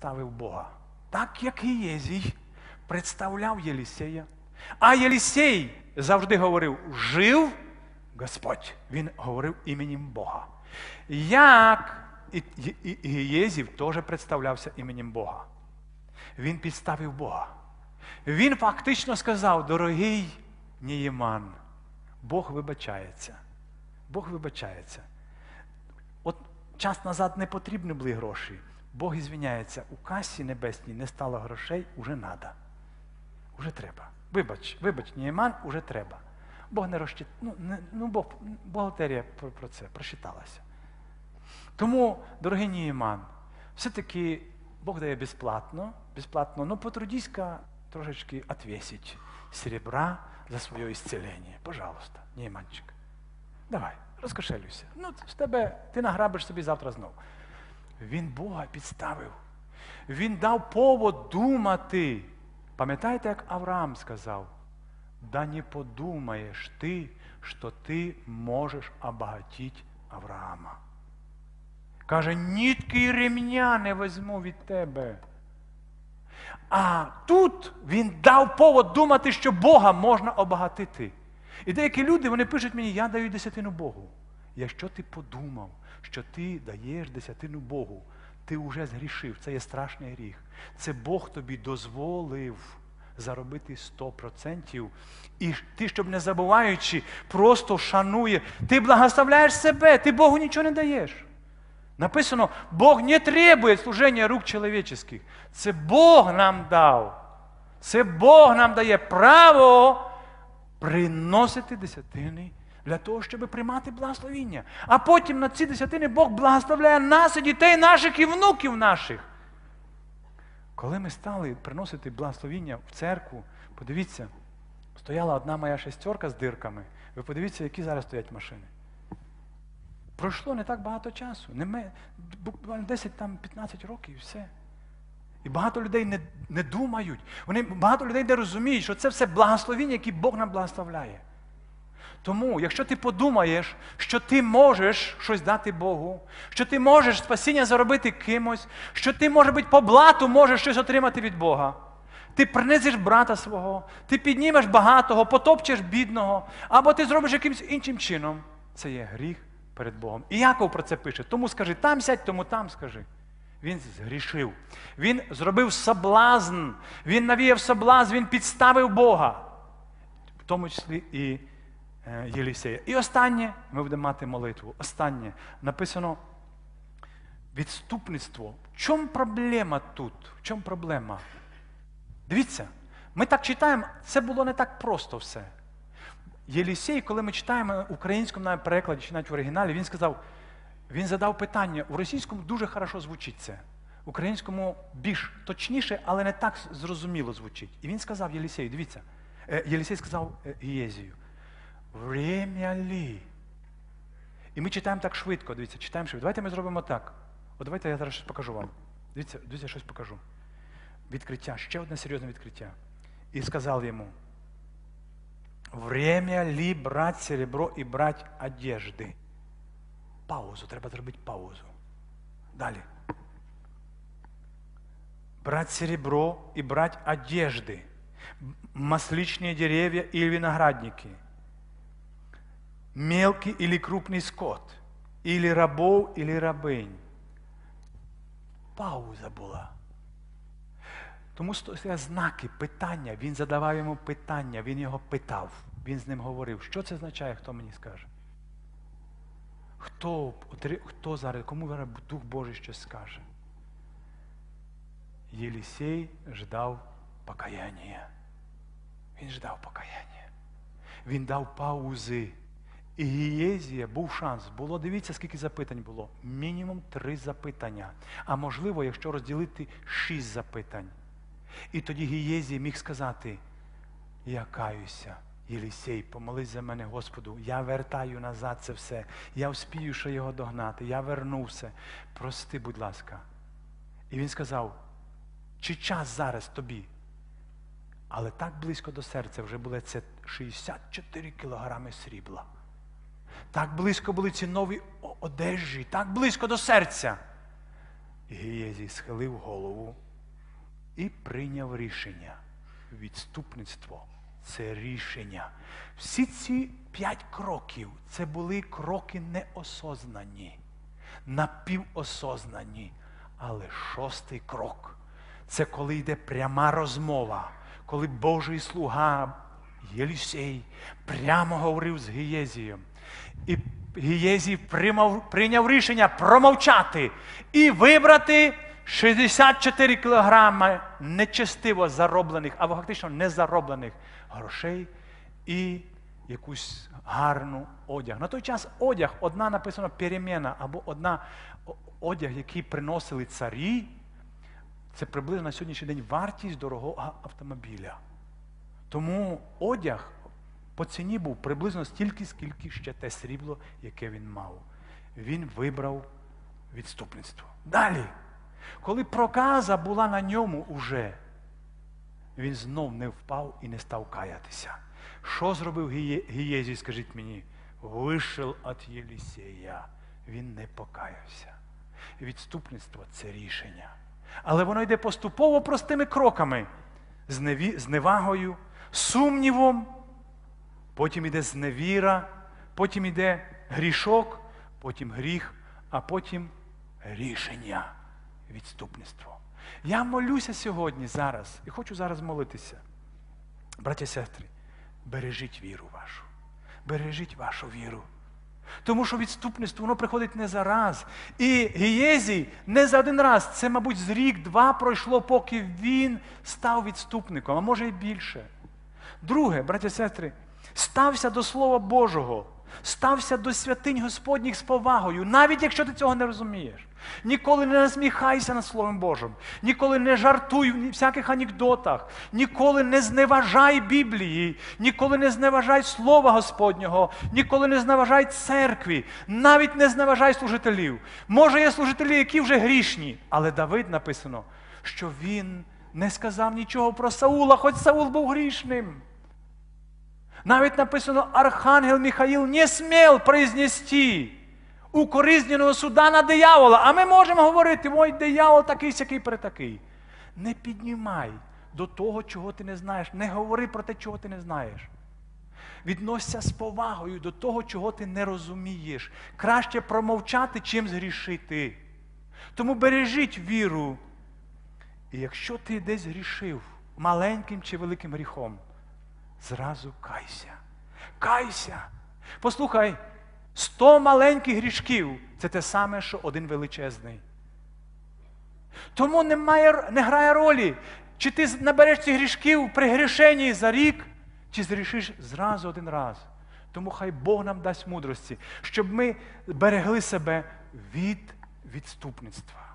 підставив Бога. Так як Єзій представляв Єлісея. А Єлісей завжди говорив: жив Господь. Він говорив іменем Бога. Як і, і, і Єзів теж представлявся іменем Бога. Він підставив Бога. Він фактично сказав, дорогий Нієман, Бог вибачається. Бог вибачається. От час назад не потрібні були гроші. Бог ізвиняється, у касі небесній не стало грошей, уже треба. Уже треба. Вибач, вибач, Нієман, уже треба. Бог не розчит... ну, не, ну Бог, бухгалтерія про, про це прочиталася. Тому, дорогий Нієман, все-таки Бог дає безплатно, безплатно, но потрудись-ка трошечки отвесить серебра за своє ісцелення. Пожалуйста, Нієманчик. Давай, розкошелюйся. Ну, з тебе ти награбиш собі завтра знову. Він Бога підставив. Він дав повод думати. Пам'ятаєте, як Авраам сказав? Да не подумаєш ти, що ти можеш обагатити Авраама. Каже, нітки і ремня не візьму від тебе. А тут він дав повод думати, що Бога можна обагатити. І деякі люди вони пишуть мені, я даю десятину Богу. Якщо ти подумав, що ти даєш десятину Богу, ти вже згрішив. Це є страшний гріх. Це Бог тобі дозволив заробити 100%. І ти, щоб не забуваючи, просто шанує. Ти благословляєш себе, ти Богу нічого не даєш. Написано, Бог не требує служення рук чоловічих. Це Бог нам дав. Це Бог нам дає право приносити десятини для того, щоб приймати благословіння. А потім на ці десятини Бог благословляє нас і дітей наших і внуків наших. Коли ми стали приносити благословіння в церкву, подивіться, стояла одна моя шестерка з дирками. Ви подивіться, які зараз стоять машини. Пройшло не так багато часу. Не буквально 10-15 років і все. І багато людей не не думають. Вони, Багато людей не розуміють, що це все благословіння, яке Бог нам благословляє. Тому, якщо ти подумаєш, що ти можеш щось дати Богу, що ти можеш спасіння заробити кимось, що ти, може бути, по блату можеш щось отримати від Бога. Ти принизиш брата свого, ти піднімеш багатого, потопчеш бідного, або ти зробиш якимось іншим чином. Це є гріх перед Богом. І Яков про це пише. Тому скажи, там сядь, тому там скажи. Він згрішив. Він зробив соблазн, він навіяв соблазн, він підставив Бога, в тому числі і Єлісея. І останнє ми будемо мати молитву. Останнє написано відступництво. В чому проблема тут? В чому проблема? Дивіться, ми так читаємо, це було не так просто все. Єлісей, коли ми читаємо в українському навіть перекладі, чи навіть в оригіналі, він сказав, він задав питання. У російському дуже хорошо звучить це. Українському більш точніше, але не так зрозуміло звучить. І він сказав Єлісею, дивіться, е, Єлісей сказав е, Єзію, Время лі. І ми читаємо так швидко, дивіться, читаємо швидко. Давайте ми зробимо так. От давайте я зараз щось покажу вам. Дивіться, дивіться, щось покажу. Відкриття, ще одне серйозне відкриття. І сказав йому, Время ли брать серебро і брать одежди? Паузу, треба зробити паузу. Далі. Брать серебро и брать одежды, масличные деревья или виноградники, мелкий или крупный скот, или рабов, или рабынь. Пауза була. Тому що знаки, питання, він задавав йому питання, він його питав, він з ним говорив. Що це означає, хто мені скаже? Хто хто зараз, кому Дух Божий щось скаже? Єлісей ждав покаяння. Він ждав покаяння. Він дав паузи. І Гієзія був шанс. Було, дивіться, скільки запитань було. Мінімум три запитання. А можливо, якщо розділити шість запитань. І тоді Гієзій міг сказати, я каюся. Єлісей, помолись за мене, Господу, я вертаю назад це все. Я вспію, що його догнати. Я вернувся. Прости, будь ласка. І він сказав, чи час зараз тобі? Але так близько до серця вже було це 64 кілограми срібла. Так близько були ці нові одежі, так близько до серця. Гієзій схилив голову і прийняв рішення. Відступництво це рішення. Всі ці п'ять кроків це були кроки неосознані, напівосознані. Але шостий крок це коли йде пряма розмова, коли Божий слуга Єлісей прямо говорив з Гієзієм. І Гієзій прийняв рішення промовчати і вибрати 64 кілограми нечестиво зароблених, або фактично незароблених грошей і якусь гарну одяг. На той час одяг, одна написана переміна, або одна одяг, який приносили царі, це приблизно на сьогоднішній день вартість дорогого автомобіля. Тому одяг по ціні був приблизно стільки, скільки ще те срібло, яке він мав. Він вибрав відступництво. Далі, коли проказа була на ньому уже, він знов не впав і не став каятися. Що зробив Гіє- Гієзій, скажіть мені? Вийшов від Єлісея. Він не покаявся. Відступництво це рішення. Але воно йде поступово простими кроками, зневагою, сумнівом, потім йде зневіра, потім йде грішок, потім гріх, а потім рішення, відступництво. Я молюся сьогодні зараз і хочу зараз молитися. Браті і сестри, бережіть віру вашу. Бережіть вашу віру. Тому що відступництво воно приходить не за раз. І Гієзій не за один раз. Це, мабуть, з рік-два пройшло, поки він став відступником, а може і більше. Друге, браті і сестри, стався до Слова Божого, стався до святинь Господніх з повагою, навіть якщо ти цього не розумієш. Ніколи не насміхайся над Словом Божим, ніколи не жартуй в всяких анекдотах, ніколи не зневажай Біблії, ніколи не зневажай Слова Господнього, ніколи не зневажай церкві, навіть не зневажай служителів. Може, є служителі, які вже грішні, але Давид написано, що він не сказав нічого про Саула, хоч Саул був грішним. Навіть написано, Архангел Михаїл не смів произнести укоризненого суда на диявола. А ми можемо говорити, ой, диявол такий сякий перетакий. Не піднімай до того, чого ти не знаєш. Не говори про те, чого ти не знаєш. Відносься з повагою до того, чого ти не розумієш. Краще промовчати, чим згрішити. Тому бережіть віру. І якщо ти десь грішив маленьким чи великим гріхом, зразу кайся. Кайся. Послухай, сто маленьких грішків це те саме, що один величезний. Тому немає, не грає ролі, чи ти набереш цих грішків при грішенні за рік, чи зрішиш зразу один раз. Тому хай Бог нам дасть мудрості, щоб ми берегли себе від відступництва.